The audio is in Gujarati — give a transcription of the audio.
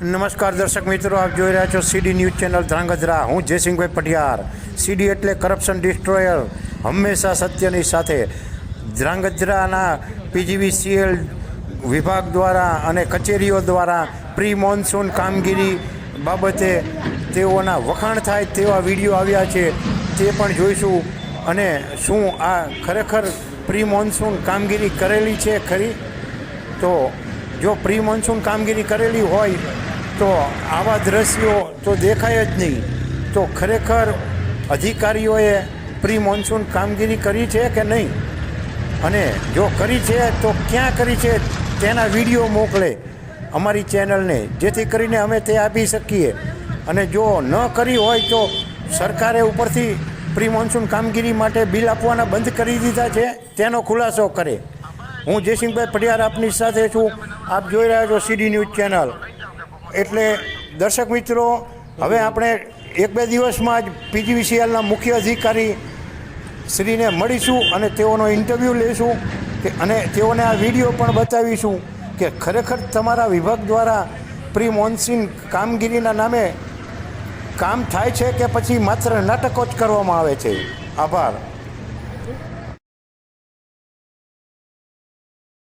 નમસ્કાર દર્શક મિત્રો, આપ જોઈ રહ્યા છો સીડી ન્યૂઝ ચેનલ ધ્રાંગધ્રા. હું જયસિંહભાઈ પટિયાર સીડી એટલે કરપ્શન ડિસ્ટ્રોયર હંમેશા સત્યની સાથે. ધ્રાંગધ્રાના પીજીવીસીએલ વિભાગ દ્વારા અને કચેરીઓ દ્વારા પ્રી મોન્સૂન કામગીરી બાબતે તેઓના વખાણ થાય તેવા વીડિયો આવ્યા છે, તે પણ જોઈશું. અને શું આ ખરેખર પ્રી મોન્સૂન કામગીરી કરેલી છે ખરી? તો જો પ્રી મોન્સૂન કામગીરી કરેલી હોય તો આવા દ્રશ્યો તો દેખાય જ નહીં. તો ખરેખર અધિકારીઓએ પ્રી મોન્સૂન કામગીરી કરી છે કે નહીં? અને જો કરી છે, તો ક્યાં કરી છે તેના વીડિયો મોકલે અમારી ચેનલને, જેથી કરીને અમે તે આપી શકીએ. અને જો ન કરી હોય તો સરકારે ઉપરથી પ્રી મોન્સૂન કામગીરી માટે બિલ આપવાના બંધ કરી દીધા છે, તેનો ખુલાસો કરે. હું જયસિંહભાઈ પટિયાર આપની સાથે છું. આપ જોઈ રહ્યા છો સીડી ન્યૂઝ ચેનલ એટલે દર્શક મિત્રો, હવે આપણે એક બે દિવસમાં જ પીજીવીસીએલના મુખ્ય અધિકારી શ્રીને મળીશું અને તેઓનો ઇન્ટરવ્યૂ લઈશું કે અને તેઓને આ વીડિયો પણ બતાવીશું કે ખરેખર તમારા વિભાગ દ્વારા પ્રી મોન્સૂન કામગીરીના નામે કામ થાય છે કે પછી માત્ર નાટકો જ કરવામાં આવે છે? આભાર.